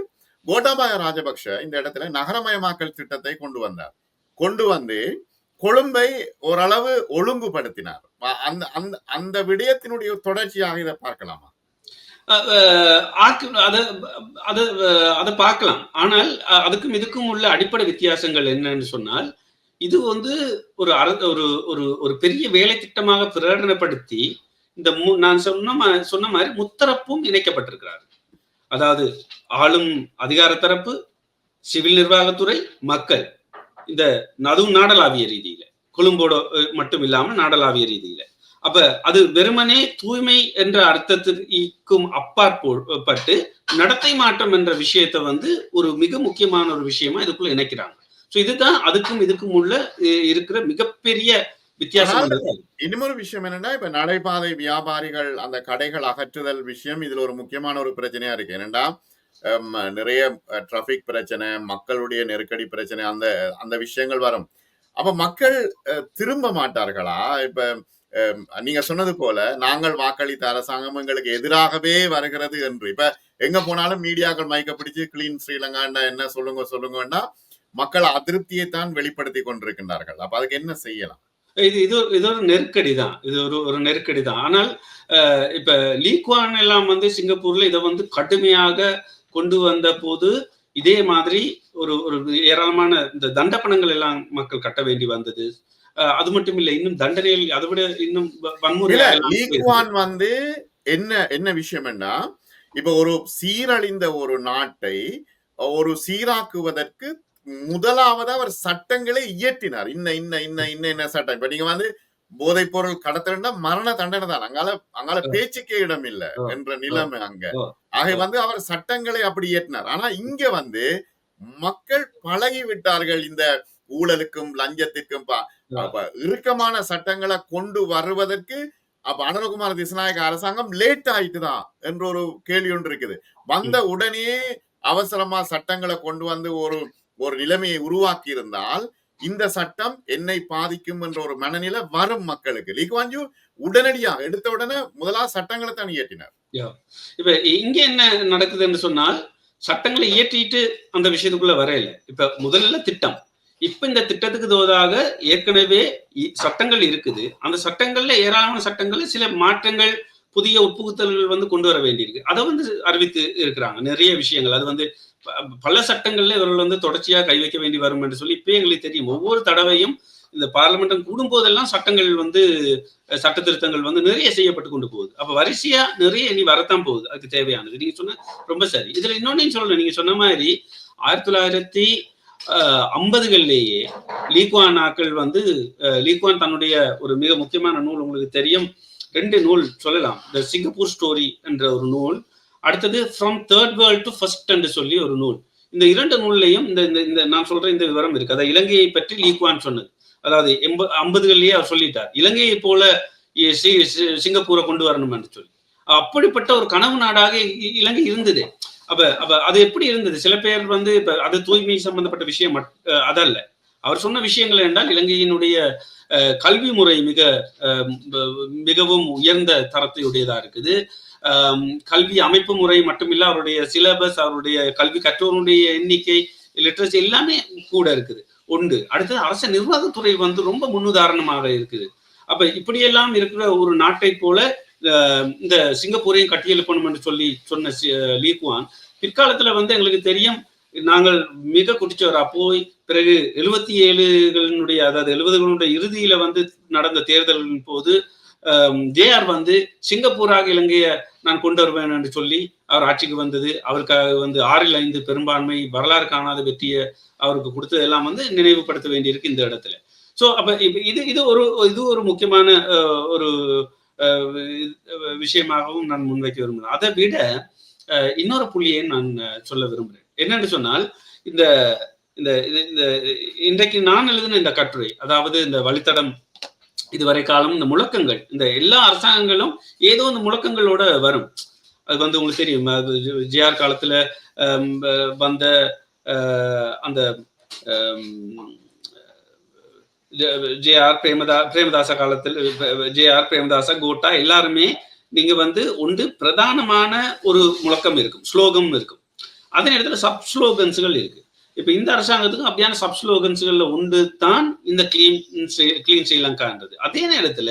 கோட்டாபாய ராஜபக்ஷ இந்த இடத்துல நகரமயமாக்கல் திட்டத்தை கொண்டு வந்தார். கொண்டு வந்து கொழும்பை ஓரளவு ஒழுங்குபடுத்தினார். அந்த அந்த அந்த விடயத்தினுடைய தொடர்ச்சியாக இதை பார்க்கலாமா? அதை அதை அதை பார்க்கலாம். ஆனால் அதுக்கும் இதுக்கும் உள்ள அடிப்படை வித்தியாசங்கள் என்னன்னு சொன்னால் இது வந்து ஒரு அர ஒரு ஒரு ஒரு பெரிய வேலை திட்டமாக பிரகடனப்படுத்தி இந்த மு- நான் சொன்ன சொன்ன மாதிரி முத்தரப்பும் இணைக்கப்பட்டிருக்கிறார் அதாவது ஆளும் அதிகார தரப்பு சிவில் நிர்வாகத்துறை மக்கள். இந்த அதுவும் நாடளாவிய ரீதியில. கொழும்போட மட்டும் இல்லாமல் நாடளாவிய ரீதியில. அப்ப அது வெறுமனே தூய்மை என்ற அர்த்தத்திற்கும் அப்பாற்பட்டு நடத்தை மாற்றம் என்ற விஷயத்தை வந்து ஒரு மிக முக்கியமான ஒரு விஷயமா இதுக்குள்ள இணைக்கிறாங்க. சோ இதுதான் அதுக்கும் இதுக்கும் உள்ள இருக்கிற மிகப்பெரிய வித்தியாசம். இன்னொரு விஷயம் என்னன்னா இப்ப நடைபாதை வியாபாரிகள் அந்த கடைகள் அகற்றுதல் விஷயம் இதுல ஒரு முக்கியமான ஒரு பிரச்சனையா இருக்கு. என்னன்னா நிறைய டிராபிக் பிரச்சனை மக்களுடைய நெருக்கடி பிரச்சனை அந்த அந்த விஷயங்கள் வரும். அப்ப மக்கள் திரும்ப மாட்டார்களா? இப்ப நீங்க சொன்னது போல நாங்கள் வாக்களித்த அரசாங்கம் எங்களுக்கு எதிராகவே வருகிறது என்று. இப்ப எங்க போனாலும் மீடியாக்கள் மயக்க பிடிச்சு கிளீன் ஸ்ரீலங்காண்டா என்ன சொல்லுங்க சொல்லுங்கன்னா மக்கள் அதிருப்தியை தான் வெளிப்படுத்தி கொண்டிருக்கின்றார்கள். அப்ப அதுக்கு என்ன செய்யலாம்? இது இது இது ஒரு நெருக்கடி தான். இது ஒரு ஒரு நெருக்கடி தான். ஆனால் அஹ், இப்ப லீக்வான் எல்லாம் வந்து சிங்கப்பூர்ல இதை வந்து கடுமையாக கொண்டு வந்த போது இதே மாதிரி ஒரு ஒரு ஏராளமான இந்த தண்டப்பணங்கள் எல்லாம் மக்கள் கட்ட வேண்டி வந்தது. அது மட்டும் இல்லை இன்னும் தண்டனைகள் அதை விட இன்னும் வன்முறை வந்து என்ன என்ன விஷயம்னா இப்ப ஒரு சீரழிந்த ஒரு நாட்டை ஒரு சீராக்குவதற்கு முதலாவது அவர் சட்டங்களை இயற்றினார். இன்ன இன்ன இன்ன இன்ன என்ன சட்டம்? இப்ப நீங்க வந்து போதைப் பொருள் கடத்தலன்னா மரண தண்டனை தான். அங்கால அங்கால பேச்சுக்கே இடம் இல்ல என்ற நிலைமை அங்க. ஆக வந்து அவர் சட்டங்களை அப்படி இயற்றினார். ஆனா இங்க வந்து மக்கள் பழகி விட்டார்கள் இந்த ஊழலுக்கும் லஞ்சத்திற்கும் இறுக்கமான சட்டங்களை கொண்டு வருவதற்கு அப்ப அனுரகுமார திசநாயக அரசாங்கம் லேட் ஆயிட்டுதான் என்ற ஒரு கேள்வி ஒன்று இருக்குது. வந்த உடனே அவசரமா சட்டங்களை கொண்டு வந்து ஒரு ஒரு நிலைமையை உருவாக்கி இருந்தால் இந்த சட்டம் என்னை பாதிக்கும் என்ற ஒரு மனநிலை வரும் மக்களுக்கு. லீக்வான்ஜு உடனடியாக எடுத்த உடனே முதலாவது சட்டங்களை தான் இயற்றினார். இப்ப இங்க என்ன நடக்குதுன்னு சொன்னால் சட்டங்களை இயற்றிட்டு அந்த விஷயத்துக்குள்ள வரையில. இப்ப முதல்ல திட்டம். இப்ப இந்த திட்டத்துக்கு தோதாக ஏற்கனவே இ- சட்டங்கள் இருக்குது. அந்த சட்டங்கள்ல ஏராளமான சட்டங்கள்ல சில மாற்றங்கள் புதிய உட்புகுத்தல்கள் வந்து கொண்டு வர வேண்டியிருக்கு. அதை வந்து அறிவித்து இருக்கிறாங்க. நிறைய விஷயங்கள். அது வந்து ப- பல சட்டங்கள்ல இவர்கள் வந்து தொடர்ச்சியா கை வைக்க வேண்டி வரும் என்று சொல்லி இப்பயே எங்களுக்கு தெரியும். ஒவ்வொரு தடவையும் இந்த பார்லிமெண்டம் கூடும் போதெல்லாம் சட்டங்கள் வந்து சட்ட திருத்தங்கள் வந்து நிறைய செய்யப்பட்டு கொண்டு போகுது. அப்ப வரிசையா நிறைய இனி வரத்தான் போகுது. அதுக்கு தேவையானது. நீங்க சொன்ன ரொம்ப சரி. இதுல இன்னொன்னு சொல்லணும் நீங்க சொன்ன மாதிரி ஆயிரத்தி தொள்ளாயிரத்தி ஐம்பதுகள்லேயே லீக்வான் ஆக்கள் வந்து லீக்வான் தன்னுடைய ஒரு மிக முக்கியமான நூல் உங்களுக்கு தெரியும். ரெண்டு நூல் சொல்லலாம். த சிங்கப்பூர் ஸ்டோரி என்ற ஒரு நூல். அடுத்தது from third world to first என்று சொல்லி ஒரு நூல். இந்த இரண்டு நூல்லையும் இந்த இந்த- இந்த நான் சொல்ற இந்த விவரம் இருக்கு. அதாவது இலங்கையை பற்றி லீக்வான் சொன்னது. அதாவது எண்ப ஐம்பதுகள்லேயே அவர் சொல்லிட்டார். இலங்கையை போல சிங்கப்பூரை கொண்டு வரணும் என்று சொல்லி. அப்படிப்பட்ட ஒரு கனவு நாடாக இ- இலங்கை இருந்தது. அப்ப அப்ப அது எப்படி இருந்தது? சில பேர் வந்து இப்ப அது தூய்மை சம்பந்தப்பட்ட விஷயம் மட்- அதல்ல. அவர் சொன்ன விஷயங்கள் என்றால் இலங்கையினுடைய கல்வி முறை மிக மிகவும் உயர்ந்த தரத்தையுடையதா இருக்குது. கல்வி அமைப்பு முறை மட்டுமில்ல அவருடைய சிலபஸ் அவருடைய கல்வி கற்றோருடைய எண்ணிக்கை லிட்ரேசி எல்லாமே கூட இருக்குது. உண்டு. அடுத்தது அரசு நிர்வாகத்துறை வந்து ரொம்ப முன்னுதாரணமாக இருக்குது. அப்ப இப்படியெல்லாம் இருக்கிற ஒரு நாட்டை போல இந்த சிங்கப்பூரையும் கட்டியெழுப்பணும் என்று சொல்லி சொன்ன லீக்குவான் லீக்வான் பிற்காலத்துல வந்து எங்களுக்கு தெரியும் நாங்கள் மிக குடிச்சவரா போய் பிறகு எழுபத்தி ஏழுகளினுடைய அதாவது எழுபதுகளுடைய இறுதியில வந்து நடந்த தேர்தலின் போது ஜேஆர் வந்து சிங்கப்பூராக இலங்கைய நான் கொண்டு வருவேன் என்று சொல்லி அவர் ஆட்சிக்கு வந்தது. அவருக்காக வந்து ஆறில் ஐந்து பெரும்பான்மை வரலாறு காணாத வெற்றியை அவருக்கு கொடுத்தது எல்லாம் வந்து நினைவுபடுத்த வேண்டியிருக்கு இந்த இடத்துல. சோ அப்ப இது இது ஒரு இது ஒரு முக்கியமான ஒரு விஷயமாகவும் நான் முன்வைக்க விரும்புகிறேன். அதை விட அஹ், இன்னொரு புள்ளியை நான் சொல்ல விரும்புகிறேன். என்னன்னு சொன்னால் இந்த இந்த இந்த இன்றைக்கு நான் எழுதின இந்த கட்டுரை அதாவது இந்த வழித்தடம் இதுவரை காலம் இந்த முழக்கங்கள் இந்த எல்லா அரசாங்கங்களும் ஏதோ இந்த முழக்கங்களோட வரும். அது வந்து உங்களுக்கு தெரியும் அது ஜிஆர் காலத்துல வந்த அந்த ஜே ஆர் பிரேமதா பிரேமதாச காலத்தில் ஜே ஆர் பிரேமதாச கோட்டா எல்லாருமே நீங்க வந்து ஒன்று பிரதானமான ஒரு முழக்கம் இருக்கும் ஸ்லோகம் இருக்கும். அதே நேரத்தில் சப் ஸ்லோகன்ஸுகள் இருக்கு. இப்ப இந்த அரசாங்கத்துக்கு அப்படியான சப் ஸ்லோகன்ஸ்கள்ல உண்டு தான் இந்த கிளீன் கிளீன் ஸ்ரீலங்கான்றது. அதே நேரத்துல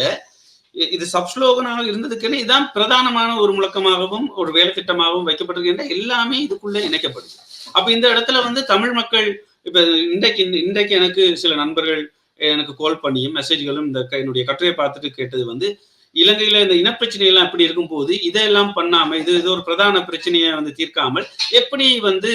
இது சப் ஸ்லோகனாக இருந்ததுக்குன்னு இதுதான் பிரதானமான ஒரு முழக்கமாகவும் ஒரு வேலை திட்டமாகவும் வைக்கப்பட்டிருக்கின்ற எல்லாமே இதுக்குள்ள இணைக்கப்படுது. அப்ப இந்த இடத்துல வந்து தமிழ் மக்கள் இப்ப இன்றைக்கு இன்றைக்கு எனக்கு சில நண்பர்கள் எனக்கு கால் பண்ணியும் மெசேஜ்களும் இந்த என்னுடைய கட்டுரையை பார்த்துட்டு கேட்டது வந்து இலங்கையில இந்த இனப்பிரச்சனை எல்லாம் இப்படி இருக்கும்போது இதெல்லாம் பண்ணாம இது இது ஒரு பிரதான பிரச்சனையை வந்து தீர்க்காமல் எப்படி வந்து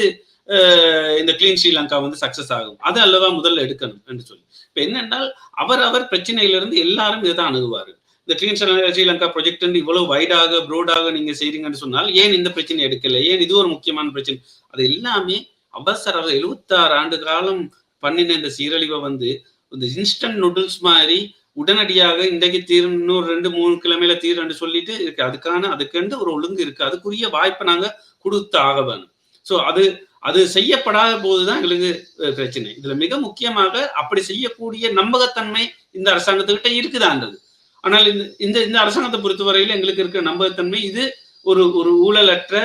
இந்த கிளீன் ஸ்ரீலங்கா வந்து சக்சஸ் ஆகும்? அது அல்லவா முதல்ல எடுக்கணும் என்று சொல்லி. இப்ப என்னென்றால் அவர் அவர் பிரச்சனையிலிருந்து எல்லாரும் இதை தான் அணுகுவார்கள். இந்த கிளீன் ஸ்ரீலங்கா ப்ரொஜெக்ட் வந்து இவ்வளவு வைடாக ப்ரோடாக நீங்க செய்றீங்கன்னு சொன்னால் ஏன் இந்த பிரச்சனை எடுக்கல? ஏன் இது ஒரு முக்கியமான பிரச்சனை? அது எல்லாமே அவசர எழுபத்தாறு ஆண்டு காலம் பண்ணின இந்த சீரழிவை வந்து இந்த இன்ஸ்டன்ட் நூடுல்ஸ் மாதிரி உடனடியாக இன்றைக்கு தீர் இன்னொரு ரெண்டு மூணு கிழமையில தீர்ன்னு சொல்லிட்டு இருக்கு. அதுக்கான அதுக்கென்று ஒரு ஒழுங்கு இருக்கு. அதுக்குரிய வாய்ப்பை நாங்க கொடுத்து ஆக வேணும் ஸோ அது அது செய்யப்படாத போதுதான் எங்களுக்கு பிரச்சனை. இதுல மிக முக்கியமாக அப்படி செய்யக்கூடிய நம்பகத்தன்மை இந்த அரசாங்கத்துக்கிட்ட இருக்குதான்றது ஆனால் இந்த இந்த இந்த அரசாங்கத்தை பொறுத்தவரையில எங்களுக்கு இருக்கிற நம்பகத்தன்மை இது ஒரு ஒரு ஊழலற்ற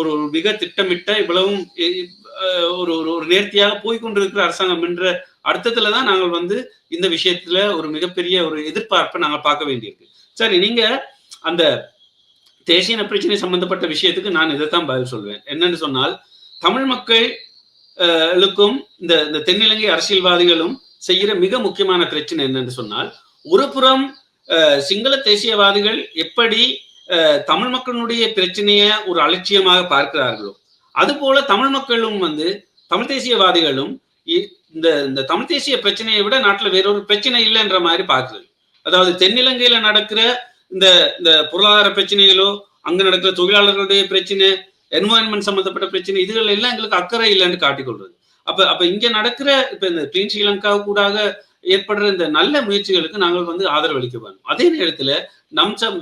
ஒரு மிக திட்டமிட்ட இவ்வளவும் ஒரு ஒரு ஒரு நேர்த்தியாக போய்கொண்டிருக்கிற அரசாங்கம் என்ற அர்த்தத்துல தான் நாங்கள் வந்து இந்த விஷயத்துல ஒரு மிகப்பெரிய ஒரு எதிர்பார்ப்பை நாங்க பார்க்க வேண்டியிருக்கு. சரி நீங்க அந்த தேசிய பிரச்சனை சம்பந்தப்பட்ட விஷயத்துக்கு நான் இதைத்தான் பதில் சொல்வேன். என்னன்னு சொன்னால் தமிழ் மக்களுக்கும் இந்த இந்த தென்னிலங்கை அரசியல்வாதிகளும் செய்கிற மிக முக்கியமான பிரச்சனை என்னன்னு சொன்னால் ஒரு புறம் அஹ், சிங்கள தேசியவாதிகள் எப்படி அஹ், தமிழ் மக்களுடைய பிரச்சனையை ஒரு அலட்சியமாக பார்க்கிறார்களோ அதுபோல தமிழ் மக்களும் வந்து தமிழ் தேசியவாதிகளும் இ- இந்த இந்த தமிழ் தேசிய பிரச்சனையை விட நாட்டில் வேறொரு பிரச்சனை இல்லைன்ற மாதிரி பார்க்குறது. அதாவது தென்னிலங்கையில நடக்கிற இந்த இந்த பொருளாதார பிரச்சனைகளோ அங்க நடக்கிற தொழிலாளர்களுடைய பிரச்சனை என்வாயன்மெண்ட் சம்பந்தப்பட்ட பிரச்சனை இதுகள் எல்லாம் எங்களுக்கு அக்கறை இல்லைன்னு காட்டிக்கொள்றது. அப்ப அப்ப இங்க நடக்கிற இப்ப இந்த கிளீன் ஸ்ரீலங்கா கூடாக ஏற்படுற இந்த நல்ல முயற்சிகளுக்கு நாங்கள் வந்து ஆதரவு அளிக்க வேண்டும். அதே நேரத்துல நம் சம்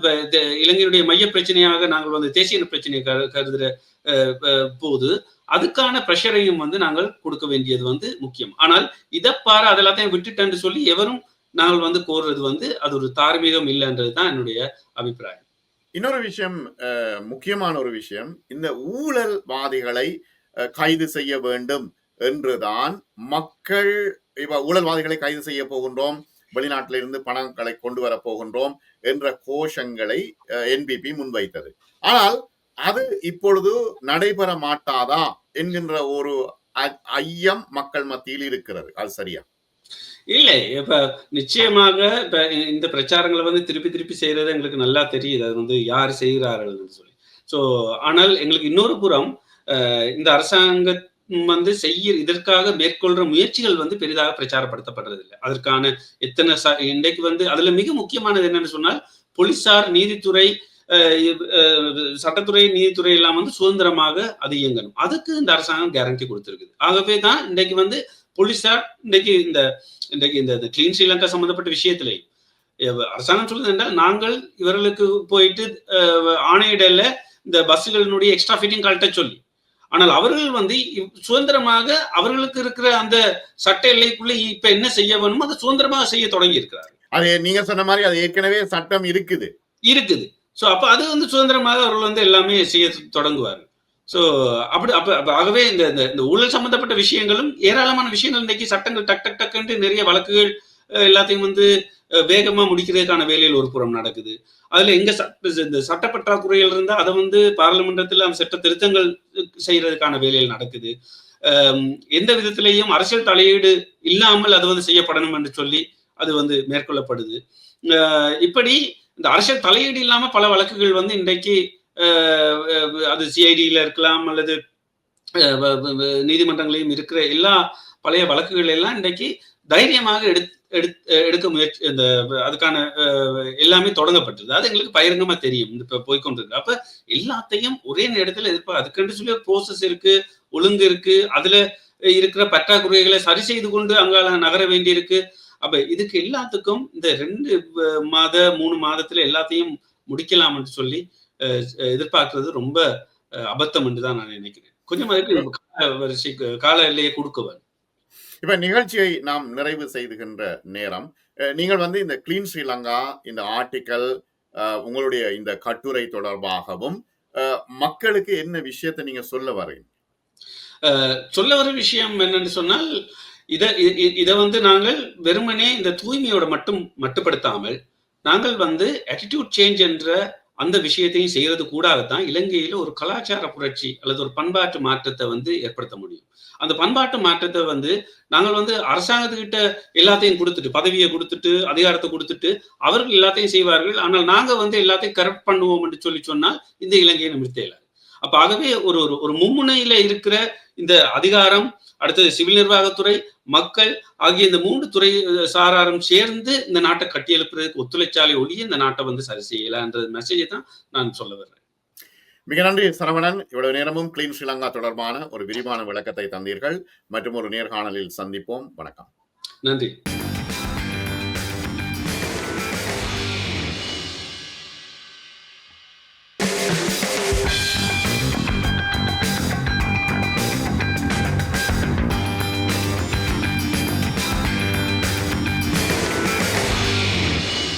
மைய பிரச்சனையாக நாங்கள் வந்து தேசிய பிரச்சனையை கருதுற அஹ், போது அதுக்கான ப்ரெஷரையும் வந்து நாங்கள் கொடுக்க வேண்டியது வந்து முக்கியம். ஆனால் இதை பாரு அதெல்லாத்தையும் விட்டுட்டேன்னு சொல்லி எவரும் நாங்கள் வந்து கோர்றது வந்து அது ஒரு தார்மீகம் இல்லைன்றது தான் என்னுடைய அபிப்பிராயம். இன்னொரு விஷயம் அஹ், முக்கியமான ஒரு விஷயம். இந்த ஊழல்வாதிகளை அஹ், கைது செய்ய வேண்டும். என்றுதான் மக்கள் இப்ப ஊழல்வாதிகளை கைது செய்ய போகின்றோம் வெளிநாட்டிலிருந்து பணங்களை கொண்டு வர போகின்றோம் என்ற கோஷங்களை என்பிபி முன்வைத்தது. ஆனால் அது இப்பொழுது நடைபெற மாட்டாதா என்கின்ற ஒரு அ- ஐயம் மக்கள் மத்தியில் இருக்கிறது அது சரியா? இல்லை இப்ப நிச்சயமாக இப்ப இந்த பிரச்சாரங்களை வந்து திருப்பி திருப்பி செய்யறது எங்களுக்கு நல்லா தெரியுது அது வந்து யார் செய்கிறார்கள் சொல்லி. ஸோ ஆனால் எங்களுக்கு இன்னொரு புறம் அஹ், இந்த அரசாங்க வந்து செய்ய இதற்காக மேற்கொள்ற முயற்சிகள் வந்து பெரிதாக பிரச்சாரப்படுத்தப்படுறது இல்லை அதற்கான எத்தனை ச- இன்றைக்கு வந்து அதுல மிக முக்கியமானது என்னன்னு சொன்னால் போலீசார் நீதித்துறை சட்டத்துறை நீதித்துறை எல்லாம் வந்து சுதந்திரமாக அது இயங்கணும். அதுக்கு இந்த அரசாங்கம் கேரண்டி கொடுத்துருக்குது. ஆகவே தான் இன்றைக்கு வந்து போலீசார் இன்றைக்கு இந்த இன்றைக்கு இந்த கிளீன் ஸ்ரீலங்கா சம்பந்தப்பட்ட விஷயத்திலே அரசாங்கம் சொல்லுது என்றால் நாங்கள் இவர்களுக்கு போயிட்டு ஆணையிடல இந்த பஸ்ஸுகளினுடைய எக்ஸ்ட்ரா ஃபிட்டிங் கழட்ட சொல்லி ஆனால் அவர்கள் வந்து சுதந்திரமாக அவர்களுக்கு இருக்கிற அந்த சட்ட எல்லைக்குள்ள இப்ப என்ன செய்ய வேணுமோ அதை சுதந்திரமாக செய்ய தொடங்கி இருக்கிறார்கள் அது நீங்க சொன்ன மாதிரி அது ஏற்கனவே சட்டம் இருக்குது. இருக்குது. ஸோ அப்ப அது வந்து சுதந்திரமாக அவர்கள் வந்து எல்லாமே செய்ய தொடங்குவார்கள். ஸோ அப்படி அப்ப ஆகவே இந்த இந்த- ஊழல் சம்பந்தப்பட்ட விஷயங்களும் ஏராளமான விஷயங்கள். இன்னைக்கு சட்டங்கள் டக் டக் டக்குன்ட்டு நிறைய வழக்குகள் எல்லாத்தையும் வந்து வேகமா முடிக்கிறதுக்கான வேலையில் ஒரு புறம் நடக்குது. அதுல எங்க சட்ட இந்த சட்ட பற்றாக்குறைகள் இருந்தா அதை வந்து பாராளுமன்றத்தில் அந்த சட்ட திருத்தங்கள் செய்யறதுக்கான வேலையில் நடக்குது. எந்த விதத்திலையும் அரசியல் தலையீடு இல்லாமல் அது வந்து செய்யப்படணும் என்று சொல்லி அது வந்து மேற்கொள்ளப்படுது. இப்படி இந்த அரசியல் தலையீடு இல்லாம பல வழக்குகள் வந்து இன்றைக்கு அது சிஐடியில இருக்கலாம் அல்லது வ- நீதிமன்றங்களையும் இருக்கிற எல்லா பழைய வழக்குகள் எல்லாம் இன்றைக்கு தைரியமாக எடுத் எடுக்க முயற்சி இந்த அதுக்கான எல்லாமே தொடங்கப்பட்டது. அது எங்களுக்கு பகிரங்கமா தெரியும். இப்ப போய்க்கொண்டிருக்கு. அப்ப எல்லாத்தையும் ஒரே நேரத்தில் எதிர்ப்பா அதுக்குன்னு சொல்லி ப்ரோசஸ் இருக்கு ஒழுங்கு இருக்கு. அதுல இருக்கிற பற்றாக்குறைகளை சரி செய்து கொண்டு அங்கால நகர வேண்டியிருக்கு. அப்ப இதுக்கு எல்லாத்துக்கும் இந்த ரெண்டு மாத மூணு மாதத்துல எல்லாத்தையும் முடிக்கலாம்னு சொல்லி அஹ், எதிர்பார்க்கிறது ரொம்ப அபத்தம் என்று தான் நான் நினைக்கிறேன். கொஞ்சம் அதுக்கு கால வரிசை கால எல்லையை கொடுக்குவேன் இப்ப நிகழ்ச்சியை நாம் நிறைவு செய்துகின்ற நேரம். அஹ், நீங்கள் வந்து இந்த கிளீன் ஸ்ரீலங்கா இந்த ஆர்டிக்கல் உங்களுடைய இந்த கட்டுரை தொடர்பாகவும் மக்களுக்கு என்ன விஷயத்தை நீங்க சொல்ல வரீங்க அஹ், சொல்ல வர விஷயம் என்னன்னு சொன்னால் இதை இதை வந்து நாங்கள் வெறுமனே இந்த தூய்மையோட மட்டும் மட்டுப்படுத்தாமல் நாங்கள் வந்து ஆட்டிடியூட் சேஞ்ச் என்ற அந்த விஷயத்தையும் செய்யறது கூடாகத்தான் இலங்கையில ஒரு கலாச்சார புரட்சி அல்லது ஒரு பண்பாட்டு மாற்றத்தை வந்து ஏற்படுத்த முடியும். அந்த பண்பாட்டு மாற்றத்தை வந்து நாங்கள் வந்து அரசாங்கத்துக்கிட்ட எல்லாத்தையும் கொடுத்துட்டு பதவியை கொடுத்துட்டு அதிகாரத்தை கொடுத்துட்டு அவர்கள் எல்லாத்தையும் செய்வார்கள். ஆனால் நாங்க வந்து எல்லாத்தையும் கரெக்ட் பண்ணுவோம் என்று சொல்லி சொன்னால் இந்த இலங்கையை நிமிர்த்த அப்ப ஆகவே ஒரு ஒரு ஒரு மும்முனையில இருக்கிற இந்த அதிகாரம் அடுத்தது சிவில் நிர்வாகத்துறை மக்கள் ஆகிய இந்த மூன்று துறை சாராரும் சேர்ந்து இந்த நாட்டை கட்டியெழுப்புறதுக்கு ஒத்துழைச்சாலே ஒழிய இந்த நாட்டை வந்து சரி செய்யலான்ற மெசேஜை தான் நான் சொல்ல வர்றேன். மிக நன்றி சரவணன். இவ்வளவு நேரமும் கிளீன் ஸ்ரீலங்கா தொடர்பான ஒரு விரிவான விளக்கத்தை தந்தீர்கள். மற்றும் ஒரு நேர்காணலில் சந்திப்போம். வணக்கம். நன்றி.